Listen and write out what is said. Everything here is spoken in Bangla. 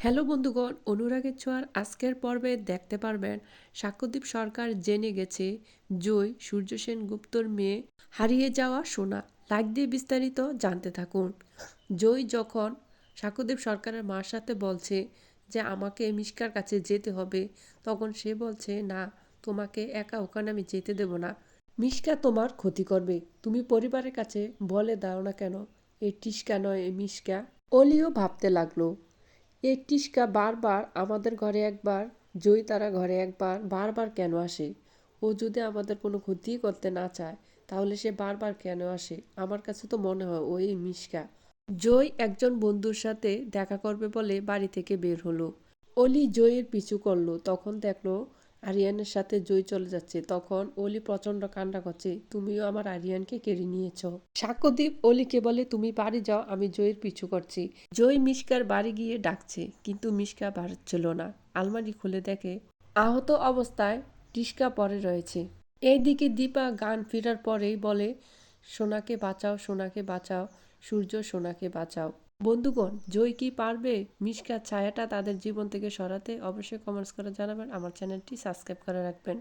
হ্যালো বন্ধুগণ, অনুরাগের ছোঁয়ার আজকের পর্বে দেখতে পারবেন সাক্ষ্যদীপ সরকার জেনে গেছে জয় সূর্য সেন গুপ্তর মেয়ে হারিয়ে যাওয়া সোনা। লাইক দিয়ে বিস্তারিত জানতে থাকুন। জয় যখন সাক্ষ্যদীপ সরকারের মার সাথে বলছে যে আমাকে মিশকার কাছে যেতে হবে, তখন সে বলছে, না, তোমাকে একা ওখানে আমি যেতে দেব না। মিশকা তোমার ক্ষতি করবে। তুমি পরিবারের কাছে বলে দাও না কেন? এই টিস্কা নয় এই মিশকা। অলিও ভাবতে লাগল। এই টিস্কা বারবার আমাদের ঘরে একবার জয়ী তারা ঘরে একবার বারবার কেন আসে? ও যদি আমাদের কোনো ক্ষতি করতে না চায়, তাহলে সে বারবার কেন আসে? আমার কাছে তো মনে হয় ওই মিশকা। জয় একজন বন্ধুর সাথে দেখা করবে বলে বাড়ি থেকে বের হলো। অলি জয়ের পিছু করল, তখন দেখল আরিয়ানের সাথে জয় চলে যাচ্ছে। তখন অলি প্রচণ্ড কান্না করছে, তুমিও আমার আরিয়ানকে কেড়ে নিয়েছ। সাক্ষ্যদীপ অলিকে বলে, তুমি বাড়ি যাও, আমি জয়ের পিছু করছি। জয় মিশকার বাড়ি গিয়ে ডাকছে, কিন্তু মিশকা বাড়ছিল না। আলমারি খুলে দেখে আহত অবস্থায় টিস্কা পরে রয়েছে। এইদিকে দীপা গান ফেরার পরেই বলে, সোনাকে বাঁচাও সোনাকে বাঁচাও, সূর্য সোনাকে বাঁচাও। বন্ধুগণ, জয় কি পারবে? মিশকার ছায়াটা তাদের জীবন থেকে সরাতে অবশ্যই কমেন্টস করে জানাবেন। আমার চ্যানেলটি সাবস্ক্রাইব করে রাখবেন।